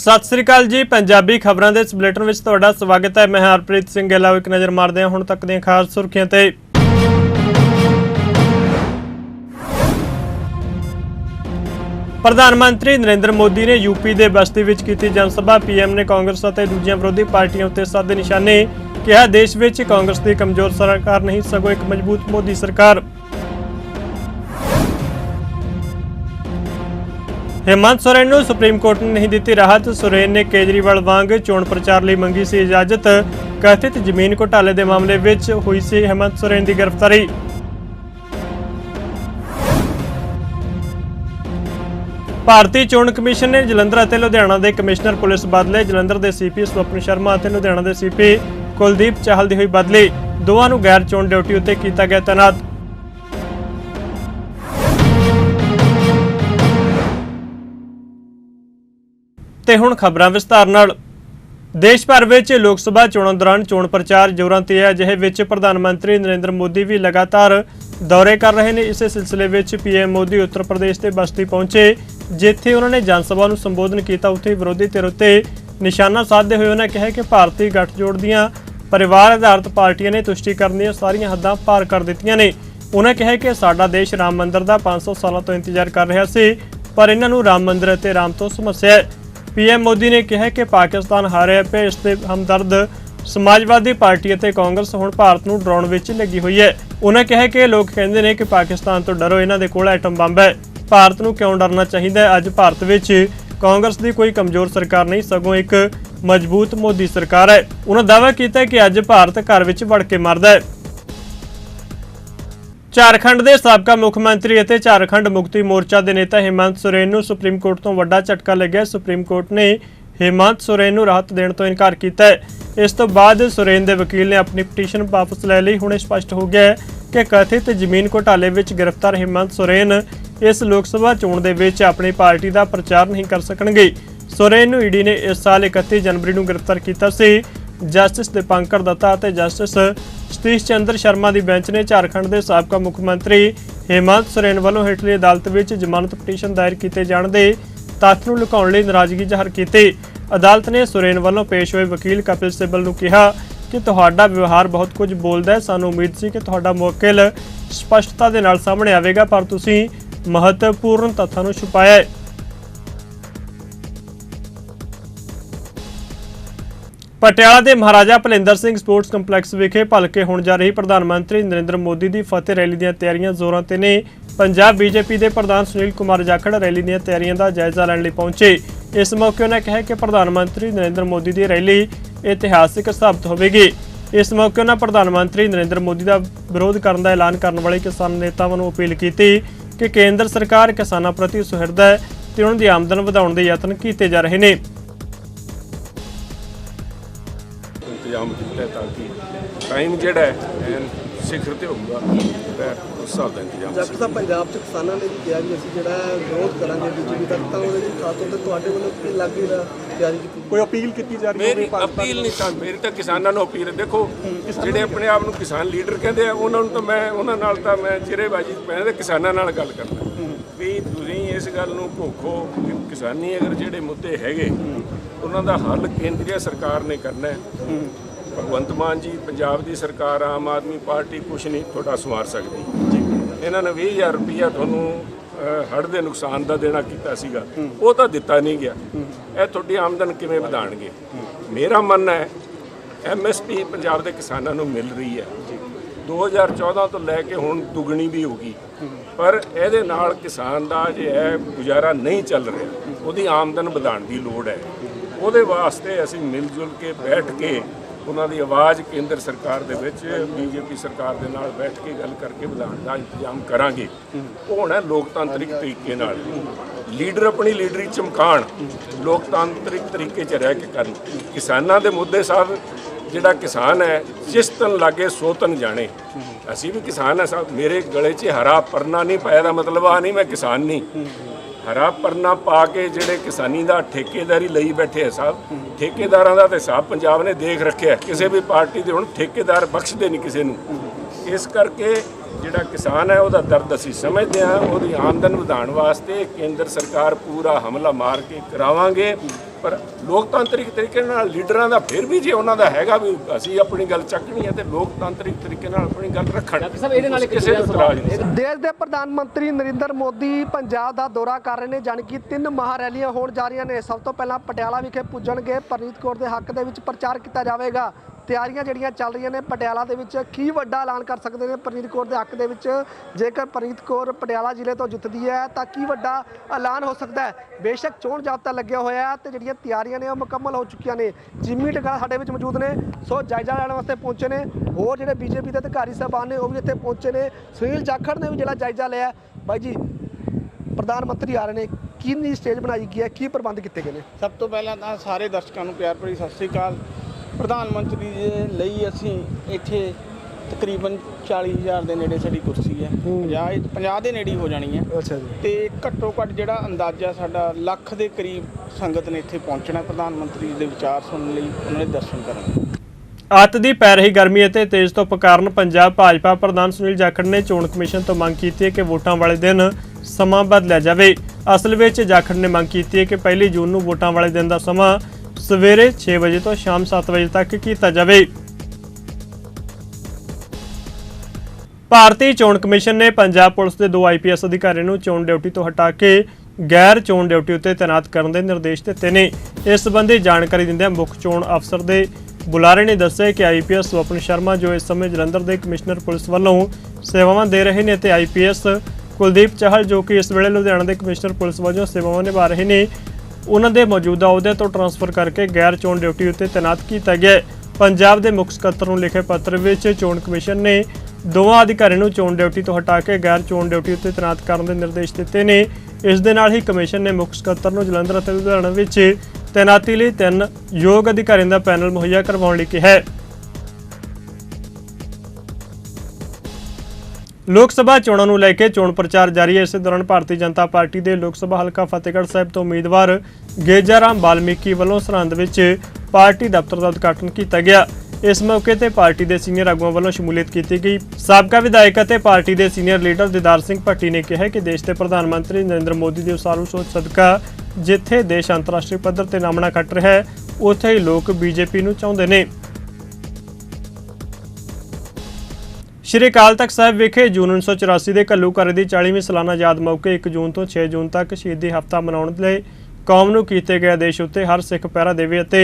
ਸਤਿ ਸ੍ਰੀ ਅਕਾਲ ਜੀ, ਪੰਜਾਬੀ ਖਬਰਾਂ ਦੇ ਇਸ ਬੁਲੇਟਿਨ ਵਿੱਚ ਤੁਹਾਡਾ ਸਵਾਗਤ ਹੈ। ਮੈਂ ਹਰਪ੍ਰੀਤ ਸਿੰਘ ਗਿੱਲਾ ਇੱਕ ਨਜ਼ਰ ਮਾਰਦੇ ਹਾਂ ਹੁਣ ਤੱਕ ਦੀਆਂ ਖਾਸ ਸੁਰਖੀਆਂ ਤੇ। ਪ੍ਰਧਾਨ ਮੰਤਰੀ ਨਰਿੰਦਰ ਮੋਦੀ ਨੇ ਯੂਪੀ ਦੇ ਬਸਤੀ ਵਿੱਚ ਕੀਤੀ ਜਨਸਭਾ। ਪੀਐਮ ਨੇ ਕਾਂਗਰਸ ਅਤੇ ਦੂਜੀਆਂ ਵਿਰੋਧੀ ਪਾਰਟੀਆਂ ਉੱਤੇ ਸਾਧੇ ਨਿਸ਼ਾਨੇ। ਕਿਹਾ, ਦੇਸ਼ ਵਿੱਚ ਕਾਂਗਰਸ ਦੀ ਕਮਜ਼ੋਰ ਸਰਕਾਰ ਨਹੀਂ, ਸਗੋਂ ਇੱਕ ਮਜ਼ਬੂਤ ਮੋਦੀ ਸਰਕਾਰ। ਹੇਮੰਤ ਸੋਰੇਨ ਨੂੰ ਸੁਪਰੀਮ ਕੋਰਟ ਨੇ ਨਹੀਂ ਦਿੱਤੀ ਰਾਹਤ। ਸੋਰੇਨ ਨੇ ਕੇਜਰੀਵਾਲ ਵਾਂਗ ਚੋਣ ਪ੍ਰਚਾਰ ਲਈ ਮੰਗੀ ਸੀ ਇਜਾਜ਼ਤ। ਕਥਿਤ ਜ਼ਮੀਨ ਘੁਟਾਲੇ ਦੇ ਮਾਮਲੇ ਵਿੱਚ ਹੋਈ ਸੀ ਹੇਮੰਤ ਸੋਰੇਨ ਦੀ ਗ੍ਰਿਫਤਾਰੀ। ਭਾਰਤੀ ਚੋਣ ਕਮਿਸ਼ਨ ਨੇ ਜਲੰਧਰ ਅਤੇ ਲੁਧਿਆਣਾ ਦੇ ਕਮਿਸ਼ਨਰ ਪੁਲਿਸ ਬਦਲੇ ਜਲੰਧਰ ਦੇ ਸੀਪੀ ਸਵਪਨ ਸ਼ਰਮਾ ਅਤੇ ਲੁਧਿਆਣਾ ਦੇ ਸੀਪੀ ਕੁਲਦੀਪ ਚਾਹਲ ਦੀ ਹੋਈ ਬਦਲੀ। ਦੋਵਾਂ ਨੂੰ ਗੈਰ ਚੋਣ ਡਿਊਟੀ ਉੱਤੇ ਕੀਤਾ ਗਿਆ ਤੈਨਾਤ। ਤੇ ਹੁਣ ਖਬਰਾਂ ਵਿਸਤਾਰ ਨਾਲ। ਦੇਸ਼ ਭਰ ਵਿੱਚ ਲੋਕ ਸਭਾ ਚੋਣਾਂ ਦੌਰਾਨ ਚੋਣ ਪ੍ਰਚਾਰ ਜ਼ੋਰਾਂ ਤੇ ਹੈ ਅਜਿਹੇ ਵਿੱਚ ਪ੍ਰਧਾਨ ਮੰਤਰੀ ਨਰਿੰਦਰ ਮੋਦੀ ਵੀ ਲਗਾਤਾਰ ਦੌਰੇ ਕਰ ਰਹੇ ਨੇ। ਇਸੇ ਸਿਲਸਿਲੇ ਵਿੱਚ ਪੀਐਮ ਮੋਦੀ ਉੱਤਰ ਪ੍ਰਦੇਸ਼ ਦੇ ਬਸਤੀ ਪਹੁੰਚੇ, ਜਿੱਥੇ ਉਹਨਾਂ ਨੇ ਜਨ ਸਭਾ ਨੂੰ ਸੰਬੋਧਨ ਕੀਤਾ। ਉੱਥੇ ਵਿਰੋਧੀ ਧਿਰ ਉੱਤੇ ਨਿਸ਼ਾਨਾ ਸਾਧਦੇ ਹੋਏ ਉਹਨਾਂ ਕਿਹਾ ਕਿ ਭਾਰਤੀ ਗੱਠਜੋੜ ਦੀਆਂ ਪਰਿਵਾਰ ਆਧਾਰਿਤ ਪਾਰਟੀਆਂ ਨੇ ਤੁਸ਼ਟੀਕਰਨ ਦੀਆਂ ਸਾਰੀਆਂ ਹੱਦਾਂ ਪਾਰ ਕਰ ਦਿੱਤੀਆਂ ਨੇ। ਉਹਨਾਂ ਕਿਹਾ ਕਿ ਸਾਡਾ ਦੇਸ਼ ਰਾਮ ਮੰਦਿਰ ਦਾ 500 ਸਾਲਾਂ ਤੋਂ ਇੰਤਜ਼ਾਰ ਕਰ ਰਿਹਾ ਸੀ, ਪਰ ਇਹਨਾਂ ਨੂੰ ਰਾਮ ਮੰਦਿਰ ਅਤੇ ਰਾਮ ਤੋਂ ਸਮੱਸਿਆ ਹੈ। ਪੀਐਮ ਮੋਦੀ ਨੇ ਕਿਹਾ ਕਿ ਪਾਕਿਸਤਾਨ ਹਾਰਿਆ ਪਿਆ ਇਸ ਤੇ ਹਮਦਰਦ ਸਮਾਜਵਾਦੀ ਪਾਰਟੀ ਅਤੇ ਕਾਂਗਰਸ ਹੁਣ ਭਾਰਤ ਨੂੰ ਡਰਾਉਣ ਵਿੱਚ ਲੱਗੀ ਹੋਈ ਹੈ। ਉਹਨਾਂ ਕਿਹਾ ਕਿ ਲੋਕ ਕਹਿੰਦੇ ਨੇ ਕਿ ਪਾਕਿਸਤਾਨ ਤੋਂ ਡਰੋ, ਇਹਨਾਂ ਦੇ ਕੋਲ ਐਟਮ ਬੰਬ ਹੈ। ਭਾਰਤ ਨੂੰ ਕਿਉਂ ਡਰਨਾ ਚਾਹੀਦਾ ਹੈ? ਅੱਜ ਭਾਰਤ ਵਿੱਚ ਕਾਂਗਰਸ ਦੀ ਕੋਈ ਕਮਜ਼ੋਰ ਸਰਕਾਰ ਨਹੀਂ, ਸਗੋਂ ਇੱਕ ਮਜ਼ਬੂਤ ਮੋਦੀ ਸਰਕਾਰ ਹੈ। ਉਹਨਾਂ ਦਾਅਵਾ ਕੀਤਾ ਕਿ ਅੱਜ ਭਾਰਤ ਘਰ ਵਿੱਚ ਵੜ ਕੇ ਮਰਦਾ ਹੈ। ਝਾਰਖੰਡ ਦੇ ਸਾਬਕਾ ਮੁੱਖ ਮੰਤਰੀ ਅਤੇ ਝਾਰਖੰਡ ਮੁਕਤੀ ਮੋਰਚਾ ਦੇ ਨੇਤਾ ਹਿਮੰਤ ਸੋਰੇਨ ਨੂੰ ਸੁਪਰੀਮ ਕੋਰਟ ਤੋਂ ਵੱਡਾ ਝਟਕਾ ਲੱਗਿਆ। ਸੁਪਰੀਮ ਕੋਰਟ ਨੇ ਹਿਮੰਤ ਸੋਰੇਨ ਨੂੰ ਰਾਹਤ ਦੇਣ ਤੋਂ ਇਨਕਾਰ ਕੀਤਾ ਹੈ। ਇਸ ਤੋਂ ਬਾਅਦ ਸੋਰੇਨ ਦੇ ਵਕੀਲ ਨੇ ਆਪਣੀ ਪਟੀਸ਼ਨ ਵਾਪਸ ਲੈ ਲਈ। ਹੁਣ ਇਹ ਸਪਸ਼ਟ ਹੋ ਗਿਆ ਹੈ ਕਿ ਕਥਿਤ ਜ਼ਮੀਨ ਘੋਟਾਲੇ ਵਿੱਚ ਗ੍ਰਿਫਤਾਰ ਹਿਮੰਤ ਸੋਰੇਨ ਇਸ ਲੋਕ ਸਭਾ ਚੋਣ ਦੇ ਵਿੱਚ ਆਪਣੀ ਪਾਰਟੀ ਦਾ ਪ੍ਰਚਾਰ ਨਹੀਂ ਕਰ ਸਕਣਗੇ। ਸੋਰੇਨ ਨੂੰ ਈਡੀ ਨੇ ਇਸ ਸਾਲ 31 ਜਨਵਰੀ ਨੂੰ ਗ੍ਰਿਫਤਾਰ ਕੀਤਾ ਸੀ। ਜਸਟਿਸ ਦੀਪੰਕਰ ਦੱਤਾ ਅਤੇ ਜਸਟਿਸ ਸਤੀਸ਼ ਚੰਦਰ ਸ਼ਰਮਾ ਦੀ ਬੈਂਚ ਨੇ ਝਾਰਖੰਡ ਦੇ ਸਾਬਕਾ ਮੁੱਖ ਮੰਤਰੀ ਹੇਮੰਤ ਸੋਰੇਨ ਵੱਲੋਂ ਹੇਠਲੀ ਅਦਾਲਤ ਵਿੱਚ ਜ਼ਮਾਨਤ ਪਟੀਸ਼ਨ ਦਾਇਰ ਕੀਤੇ ਜਾਣ ਦੇ ਤੱਥ ਨੂੰ ਲੁਕਾਉਣ ਲਈ ਨਾਰਾਜ਼ਗੀ ਜ਼ਾਹਰ ਕੀਤੀ। ਅਦਾਲਤ ਨੇ ਸੋਰੇਨ ਵੱਲੋਂ ਪੇਸ਼ ਹੋਏ ਵਕੀਲ ਕਪਿਲ ਸਿੱਬਲ ਨੂੰ ਕਿਹਾ ਕਿ ਤੁਹਾਡਾ ਵਿਵਹਾਰ ਬਹੁਤ ਕੁਝ ਬੋਲਦਾ ਹੈ। ਸਾਨੂੰ ਉਮੀਦ ਸੀ ਕਿ ਤੁਹਾਡਾ ਮੁਵੱਕਿਲ ਸਪਸ਼ਟਤਾ ਦੇ ਨਾਲ ਸਾਹਮਣੇ ਆਵੇਗਾ, ਪਰ ਤੁਸੀਂ ਮਹੱਤਵਪੂਰਨ ਤੱਥਾਂ ਨੂੰ ਛੁਪਾਇਆ ਹੈ। ਪਟਿਆਲਾ ਦੇ ਮਹਾਰਾਜਾ ਭਲਿੰਦਰ ਸਿੰਘ ਸਪੋਰਟਸ ਕੰਪਲੈਕਸ ਵਿਖੇ ਭਲਕੇ ਹੋਣ ਜਾ ਰਹੀ ਪ੍ਰਧਾਨ ਮੰਤਰੀ ਨਰਿੰਦਰ ਮੋਦੀ ਦੀ ਫਤਿਹ ਰੈਲੀ ਦੀਆਂ ਤਿਆਰੀਆਂ ਜ਼ੋਰਾਂ ਤੇ ਨੇ। ਪੰਜਾਬ ਬੀਜੇਪੀ ਦੇ ਪ੍ਰਧਾਨ ਸੁਨੀਲ ਕੁਮਾਰ ਜਾਖੜ ਰੈਲੀ ਦੀਆਂ ਤਿਆਰੀਆਂ ਦਾ ਜਾਇਜ਼ਾ ਲੈਣ ਲਈ ਪਹੁੰਚੇ। ਇਸ ਮੌਕੇ ਉਹਨਾਂ ਕਿਹਾ ਕਿ ਪ੍ਰਧਾਨ ਮੰਤਰੀ ਨਰਿੰਦਰ ਮੋਦੀ ਦੀ ਰੈਲੀ ਇਤਿਹਾਸਿਕ ਸਾਬਤ ਹੋਵੇਗੀ। ਇਸ ਮੌਕੇ ਉਹਨਾਂ ਪ੍ਰਧਾਨ ਮੰਤਰੀ ਨਰਿੰਦਰ ਮੋਦੀ ਦਾ ਵਿਰੋਧ ਕਰਨ ਦਾ ਐਲਾਨ ਕਰਨ ਵਾਲੇ ਕਿਸਾਨ ਨੇਤਾਵਾਂ ਨੂੰ ਅਪੀਲ ਕੀਤੀ ਕਿ ਕੇਂਦਰ ਸਰਕਾਰ ਕਿਸਾਨਾਂ ਪ੍ਰਤੀ ਸੁਹਿਰਦ ਹੈ ਤੇ ਉਹਨਾਂ ਦੀ ਆਮਦਨ ਵਧਾਉਣ ਦੇ ਯਤਨ ਕੀਤੇ ਜਾ ਰਹੇ ਨੇ। ਇੰਤਜ਼ਾਮ ਕੀਤਾ ਹੈ ਤਾਂ ਕਿ ਟਾਈਮ ਜਿਹੜਾ ਹੈ ਐਨ ਸਿਖਰ ਤੇ ਹੋਊਗਾ। ਉਸ ਹਿਸਾਬ ਦਾ ਇੰਤਜ਼ਾਮ ਜਦ ਤੱਕ ਪੰਜਾਬ ਚ ਕਿਸਾਨਾਂ ਨੇ ਵੀ ਕਿਹਾ ਵੀ ਅਸੀਂ ਜਿਹੜਾ ਵਿਰੋਧ ਕਰਾਂਗੇ ਬੀਜੇਪੀ ਤੱਕ ਤਾਂ ਉਹਦੇ ਲਈ ਖਾਸ ਤੌਰ ਤੇ ਤੁਹਾਡੇ ਵੱਲੋਂ ਕੀ ਲੱਗ ਰਿਹਾ ਤਿਆਰੀ ਕੀਤੀ ਕੋਈ ਅਪੀਲ ਕੀਤੀ ਜਾ ਰਹੀ ਮੇਰੀ ਅਪੀਲ ਨਹੀਂ ਤਾਂ ਮੇਰੀ ਤਾਂ ਕਿਸਾਨਾਂ ਨੂੰ ਅਪੀਲ ਹੈ। ਦੇਖੋ ਜਿਹੜੇ ਆਪਣੇ ਆਪ ਨੂੰ ਕਿਸਾਨ ਲੀਡਰ ਕਹਿੰਦੇ ਆ ਉਹਨਾਂ ਨੂੰ ਤਾਂ ਮੈਂ ਉਹਨਾਂ ਨਾਲ ਤਾਂ ਮੈਂ ਚਿਹਰੇਬਾਜ਼ੀ ਮੈਂ ਤਾਂ ਕਿਸਾਨਾਂ ਨਾਲ ਗੱਲ ਕਰਦਾ। ਵੀ ਤੁਸੀਂ ਇਸ ਗੱਲ ਨੂੰ ਭੋਖੋ ਕਿ ਕਿਸਾਨੀ ਅਗਰ ਜਿਹੜੇ ਮੁੱਦੇ ਹੈਗੇ ਉਹਨਾਂ ਦਾ ਹੱਲ ਕੇਂਦਰੀ ਸਰਕਾਰ ਨੇ ਕਰਨਾ ਹੈ। ਭਗਵੰਤ ਮਾਨ ਜੀ, ਪੰਜਾਬ ਦੀ ਸਰਕਾਰ, ਆਮ ਆਦਮੀ ਪਾਰਟੀ ਕੁਛ ਨਹੀਂ ਤੁਹਾਡਾ ਸੰਵਾਰ ਸਕਦੀ। ਇਹਨਾਂ ਨੇ 20000 ਰੁਪਇਆ ਤੁਹਾਨੂੰ ਹੜ ਦੇ ਨੁਕਸਾਨ ਦਾ ਦੇਣਾ ਕੀਤਾ ਸੀਗਾ। ਉਹ ਤਾਂ ਦਿੱਤਾ ਨਹੀਂ ਗਿਆ। ਇਹ ਤੁਹਾਡੀ ਆਮਦਨ ਕਿਵੇਂ ਵਧਾਣਗੇ? ਮੇਰਾ ਮੰਨਣਾ ਹੈ ਐਮਐਸਪੀ ਪੰਜਾਬ ਦੇ ਕਿਸਾਨਾਂ ਨੂੰ ਮਿਲ ਰਹੀ ਹੈ। 2014 ਤੋਂ ਲੈ ਕੇ ਹੁਣ ਦੁੱਗਣੀ ਵੀ ਹੋ ਗਈ। ਪਰ ਇਹਦੇ ਨਾਲ ਕਿਸਾਨ ਦਾ ਜੇ ਹੈ ਗੁਜ਼ਾਰਾ ਨਹੀਂ ਚੱਲ ਰਿਹਾ, ਉਹਦੀ ਆਮਦਨ ਵਧਾਉਣ ਦੀ ਲੋੜ ਹੈ। ਉਹਦੇ ਵਾਸਤੇ ਅਸੀਂ ਮਿਲ ਜੁਲ ਕੇ ਬੈਠ ਕੇ ਉਹਨਾਂ ਦੀ ਆਵਾਜ਼ ਕੇਂਦਰ ਸਰਕਾਰ ਦੇ ਵਿੱਚ, ਬੀਜੇਪੀ ਸਰਕਾਰ ਦੇ ਨਾਲ ਬੈਠ ਕੇ ਗੱਲ ਕਰਕੇ ਵਧਾਉਣ ਦਾ ਇੰਤਜ਼ਾਮ ਕਰਾਂਗੇ। ਉਹ ਹੋਣਾ ਲੋਕਤਾਂਤਰਿਕ ਤਰੀਕੇ ਨਾਲ। ਲੀਡਰ ਆਪਣੀ ਲੀਡਰੀ ਚਮਕਾਣ, ਲੋਕਤਾਂਤਰਿਕ ਤਰੀਕੇ 'ਚ ਰਹਿ ਕੇ ਕਰਨ। ਕਿਸਾਨਾਂ ਦੇ ਮੁੱਦੇ ਸਾਹਿਬ, ਜਿਹੜਾ ਕਿਸਾਨ ਹੈ ਜਿਸ ਤਨ ਲਾਗੇ ਸੋ ਤਨ ਜਾਣੇ। ਅਸੀਂ ਵੀ ਕਿਸਾਨ ਹੈ ਸਾਹਿਬ ਮੇਰੇ ਗਲੇ 'ਚ ਹਰਾ ਪਰਨਾ ਨਹੀਂ ਪਾਇਆ ਦਾ ਮਤਲਬ ਆ ਨਹੀਂ, ਮੈਂ ਕਿਸਾਨ ਨਹੀਂ। ਹਰਾ ਪਰਨਾ ਪਾ ਕੇ ਜਿਹੜੇ ਕਿਸਾਨੀ ਦਾ ਠੇਕੇਦਾਰੀ ਲਈ ਬੈਠੇ ਹੈ ਸਾਹਿਬ, ਠੇਕੇਦਾਰਾਂ ਦਾ ਤੇ ਸਾਹਿਬ ਪੰਜਾਬ ਨੇ ਦੇਖ ਰੱਖਿਆ। ਕਿਸੇ ਵੀ ਪਾਰਟੀ ਦੇ ਹੁਣ ਠੇਕੇਦਾਰ ਬਖਸ਼ਦੇ ਨਹੀਂ ਕਿਸੇ ਨੂੰ। ਇਸ ਕਰਕੇ ਜਿਹੜਾ ਕਿਸਾਨ ਹੈ, ਉਹਦਾ ਦਰਦ ਅਸੀਂ ਸਮਝਦੇ ਹਾਂ, ਉਹਦੀ ਆਮਦਨ ਵਧਾਉਣ ਵਾਸਤੇ ਕੇਂਦਰ ਸਰਕਾਰ ਪੂਰਾ ਹਮਲਾ ਮਾਰ ਕੇ ਕਰਾਵਾਂਗੇ। ਪਰ ਲੋਕਤਾਂਤਰਿਕ ਤਰੀਕੇ ਨਾਲ ਲੀਡਰਾਂ ਦਾ ਫਿਰ ਵੀ ਜੇ ਉਹਨਾਂ ਦਾ ਹੈਗਾ ਵੀ ਅਸੀਂ ਆਪਣੀ ਗੱਲ ਚੱਕਣੀ ਹੈ ਤੇ ਲੋਕਤਾਂਤਰਿਕ ਤਰੀਕੇ ਨਾਲ ਆਪਣੀ ਗੱਲ ਰੱਖਣ ਸਾਹਿਬ, ਇਹਦੇ ਨਾਲ ਇੱਕ ਕਿਸੇ ਨੂੰ ਇਤਰਾਜ਼ ਨਹੀਂ ਦੇਸ਼ ਦੇ ਪ੍ਰਧਾਨ ਮੰਤਰੀ ਨਰਿੰਦਰ ਮੋਦੀ ਪੰਜਾਬ ਦਾ ਦੌਰਾ ਕਰ ਰਹੇ ਨੇ ਜਾਣੀ ਕਿ ਤਿੰਨ ਮਹਾ ਰੈਲੀਆਂ ਹੋਣ ਜਾ ਰਹੀਆਂ ਨੇ। ਸਭ ਤੋਂ ਪਹਿਲਾਂ ਪਟਿਆਲਾ ਵਿਖੇ ਪੁੱਜਣਗੇ। ਪਰਨੀਤ ਕੌਰ ਦੇ ਹੱਕ ਦੇ ਵਿੱਚ ਪ੍ਰਚਾਰ ਕੀਤਾ ਜਾਵੇਗਾ। ਤਿਆਰੀਆਂ ਜਿਹੜੀਆਂ ਚੱਲ ਰਹੀਆਂ ਨੇ ਪਟਿਆਲਾ ਦੇ ਵਿੱਚ, ਕੀ ਵੱਡਾ ਐਲਾਨ ਕਰ ਸਕਦੇ ਨੇ ਪਰਨੀਤ ਕੌਰ ਦੇ ਹੱਕ ਦੇ ਵਿੱਚ? ਜੇਕਰ ਪਰਨੀਤ ਕੌਰ ਪਟਿਆਲਾ ਜ਼ਿਲ੍ਹੇ ਤੋਂ ਜਿੱਤਦੀ ਹੈ, ਤਾਂ ਕੀ ਵੱਡਾ ਐਲਾਨ ਹੋ ਸਕਦਾ ਹੈ? ਬੇਸ਼ੱਕ ਚੋਣ ਜਾਬਤਾ ਲੱਗਿਆ ਹੋਇਆ ਹੈ ਤੇ ਜਿਹੜੀਆਂ ਤਿਆਰੀਆਂ ਨੇ ਉਹ ਮੁਕੰਮਲ ਹੋ ਚੁੱਕੀਆਂ ਨੇ। ਜਿਮੀ ਟਕਾ ਸਾਡੇ ਵਿੱਚ ਮੌਜੂਦ ਨੇ। ਸੋ ਜਾਇਜ਼ਾ ਲੈਣ ਵਾਸਤੇ ਪਹੁੰਚੇ ਨੇ। ਹੋਰ ਜਿਹੜੇ ਬੀਜੇਪੀ ਦੇ ਅਧਿਕਾਰੀ ਸਾਹਿਬਾਨ ਨੇ, ਉਹ ਵੀ ਇੱਥੇ ਪਹੁੰਚੇ ਨੇ। ਸੁਨੀਲ ਜਾਖੜ ਨੇ ਵੀ ਜਿਹੜਾ ਜਾਇਜ਼ਾ ਲਿਆ ਬਾਈ ਜੀ, ਪ੍ਰਧਾਨ ਮੰਤਰੀ ਆ ਰਹੇ ਨੇ। ਕਿੰਨੀ ਸਟੇਜ ਬਣਾਈ ਗਈ ਹੈ? ਕੀ ਪ੍ਰਬੰਧ ਕੀਤੇ ਗਏ ਨੇ? ਸਭ ਤੋਂ ਪਹਿਲਾਂ ਤਾਂ ਸਾਰੇ ਦਰਸ਼ਕਾਂ ਨੂੰ ਪਿਆਰ ਭਰੀ ਸਤਿ ਸ੍ਰੀ ਅਕਾਲ। ਪ੍ਰਧਾਨ ਮੰਤਰੀ ਦੇ ਲਈ ਅਸੀਂ ਇੱਥੇ ਤਕਰੀਬਨ 40000 ਦੇ ਨੇੜੇ ਸਾਡੀ ਕੁਰਸੀ ਹੈ। 50 50 ਦੇ ਨੇੜੇ ਹੀ ਜਾਣੀ ਹੈ। ਅੱਛਾ ਜੀ। ਤੇ ਘੱਟੋ ਘੱਟ ਜਿਹੜਾ ਅੰਦਾਜ਼ਾ ਸਾਡਾ ਲੱਖ ਦੇ ਕਰੀਬ ਸੰਗਤ ਨੇ ਇੱਥੇ ਪਹੁੰਚਣਾ ਪ੍ਰਧਾਨ ਮੰਤਰੀ ਦੇ ਵਿਚਾਰ ਸੁਣਨ ਲਈ ਉਹਨਾਂ ਦੇ ਦਰਸ਼ਨ ਕਰਨ ਲਈ। ਅੱਤ ਦੀ ਪੈ ਰਹੀ ਗਰਮੀ ਅਤੇ ਤੇਜ਼ ਧੁੱਪ ਕਾਰਨ ਪੰਜਾਬ ਭਾਜਪਾ ਪ੍ਰਧਾਨ ਸੁਨੀਲ ਜਾਖੜ ਨੇ ਚੋਣ ਕਮਿਸ਼ਨ ਤੋਂ ਮੰਗ ਕੀਤੀ ਹੈ ਕਿ ਵੋਟਾਂ ਵਾਲੇ ਦਿਨ ਸਮਾਂ ਬਦਲਿਆ ਜਾਵੇ। ਅਸਲ ਵਿੱਚ ਜਾਖੜ ਨੇ ਮੰਗ ਕੀਤੀ ਹੈ ਕਿ 1 ਜੂਨ ਨੂੰ ਵੋਟਾਂ ਵਾਲੇ ਦਿਨ ਦਾ ਸਮਾਂ ਸਵੇਰੇ 6 ਵਜੇ ਤੋਂ ਸ਼ਾਮ 7 ਵਜੇ ਤੱਕ ਕੀਤਾ ਜਾਵੇ। ਭਾਰਤੀ ਚੋਣ ਕਮਿਸ਼ਨ ਨੇ ਪੰਜਾਬ ਪੁਲਿਸ ਦੇ ਦੋ ਆਈਪੀਐਸ ਅਧਿਕਾਰੀਆਂ ਨੂੰ ਚੋਣ ਡਿਊਟੀ ਤੋਂ ਹਟਾ ਕੇ ਗੈਰ ਚੋਣ ਡਿਊਟੀ ਉੱਤੇ ਤਾਇਨਾਤ ਕਰਨ ਦੇ ਨਿਰਦੇਸ਼ ਦਿੱਤੇ ਨੇ। ਇਸ ਸੰਬੰਧੀ ਜਾਣਕਾਰੀ ਦਿੰਦਿਆਂ ਮੁੱਖ ਚੋਣ ਅਫਸਰ ਦੇ ਬੁਲਾਰੇ ਨੇ ਦੱਸਿਆ ਕਿ ਆਈਪੀਐਸ ਸਵਪਨ ਸ਼ਰਮਾ, ਜੋ ਇਸ ਸਮੇਂ ਜਲੰਧਰ ਦੇ ਕਮਿਸ਼ਨਰ ਪੁਲਿਸ ਵੱਲੋਂ ਸੇਵਾਵਾਂ ਦੇ ਰਹੇ ਨੇ ਤੇ ਆਈਪੀਐਸ ਕੁਲਦੀਪ ਚਾਹਲ, ਜੋ ਕਿ ਇਸ ਵੇਲੇ ਲੁਧਿਆਣਾ ਦੇ ਕਮਿਸ਼ਨਰ ਪੁਲਿਸ ਵਜੋਂ ਸੇਵਾਵਾਂ ਨਿਭਾ ਰਹੇ ਨੇ ਉਹਨਾਂ ਦੇ ਮੌਜੂਦਾ ਅਹੁਦੇ ਤੋਂ ਟਰਾਂਸਫਰ ਕਰਕੇ ਗੈਰ ਚੋਣ ਡਿਊਟੀ ਉੱਤੇ ਤਾਇਨਾਤ ਕੀਤਾ ਗਿਆ ਹੈ। ਪੰਜਾਬ ਦੇ ਮੁੱਖ ਸਕੱਤਰ ਨੂੰ ਲਿਖੇ ਪੱਤਰ ਵਿੱਚ ਚੋਣ ਕਮਿਸ਼ਨ ਨੇ ਦੋਵਾਂ ਅਧਿਕਾਰੀਆਂ ਨੂੰ ਚੋਣ ਡਿਊਟੀ ਤੋਂ ਹਟਾ ਕੇ ਗੈਰ ਚੋਣ ਡਿਊਟੀ ਉੱਤੇ ਤਾਇਨਾਤ ਕਰਨ ਦੇ ਨਿਰਦੇਸ਼ ਦਿੱਤੇ ਨੇ। ਇਸ ਦੇ ਨਾਲ ਹੀ ਕਮਿਸ਼ਨ ਨੇ ਮੁੱਖ ਸਕੱਤਰ ਨੂੰ ਜਲੰਧਰ ਅਤੇ ਲੁਧਿਆਣਾ ਵਿੱਚ ਤਾਇਨਾਤੀ ਲਈ ਤਿੰਨ ਯੋਗ ਅਧਿਕਾਰੀਆਂ ਦਾ ਪੈਨਲ ਮੁਹੱਈਆ ਕਰਵਾਉਣ ਲਈ ਕਿਹਾ ਹੈ। ਲੋਕ ਸਭਾ ਚੋਣਾਂ ਨੂੰ ਲੈ ਕੇ ਚੋਣ ਪ੍ਰਚਾਰ ਜਾਰੀ ਹੈ। ਇਸੇ ਦੌਰਾਨ ਭਾਰਤੀ ਜਨਤਾ ਪਾਰਟੀ ਦੇ ਲੋਕ ਸਭਾ ਹਲਕਾ ਫਤਿਹਗੜ੍ਹ ਸਾਹਿਬ ਤੋਂ ਉਮੀਦਵਾਰ ਗੇਜਾਰਾਮ ਬਾਲਮੀਕੀ ਵੱਲੋਂ ਸਰਹੰਦ ਵਿੱਚ ਪਾਰਟੀ ਦਫ਼ਤਰ ਦਾ ਉਦਘਾਟਨ ਕੀਤਾ ਗਿਆ। ਇਸ ਮੌਕੇ ਤੇ ਪਾਰਟੀ ਦੇ ਸੀਨੀਅਰ ਆਗੂਆਂ ਵੱਲੋਂ ਸ਼ਮੂਲੀਅਤ ਕੀਤੀ ਗਈ। ਸਾਬਕਾ ਵਿਧਾਇਕ ਅਤੇ ਪਾਰਟੀ ਦੇ ਸੀਨੀਅਰ ਲੀਡਰ ਦਿਦਾਰ ਸਿੰਘ ਭੱਟੀ ਨੇ ਕਿਹਾ ਕਿ ਦੇਸ਼ ਦੇ ਪ੍ਰਧਾਨ ਮੰਤਰੀ ਨਰਿੰਦਰ ਮੋਦੀ ਦੀ ਉਸਾਰੂ ਸੋਚ ਸਦਕਾ ਜਿੱਥੇ ਦੇਸ਼ ਅੰਤਰਰਾਸ਼ਟਰੀ ਪੱਧਰ ਤੇ ਨਾਮਣਾ ਕੱਟ ਰਿਹਾ ਹੈ, ਉੱਥੇ ਹੀ ਲੋਕ ਬੀਜੇਪੀ ਨੂੰ ਚਾਹੁੰਦੇ ਨੇ। ਸ਼੍ਰੀ ਅਕਾਲ ਤਖਤ ਸਾਹਿਬ ਵਿਖੇ ਜੂਨ 1984 ਦੇ ਘੱਲੂਘਾਰੇ ਦੀ 40ਵੀਂ ਸਾਲਾਨਾ ਯਾਦ ਮੌਕੇ 1 ਜੂਨ ਤੋਂ 6 ਜੂਨ ਤੱਕ ਸ਼ਹੀਦੀ ਹਫ਼ਤਾ ਮਨਾਉਣ ਲਈ ਕੌਮ ਨੂੰ ਕੀਤੇ ਗਏ ਆਦੇਸ਼ ਉੱਤੇ ਹਰ ਸਿੱਖ ਪਹਿਰਾ ਦੇਵੇ ਅਤੇ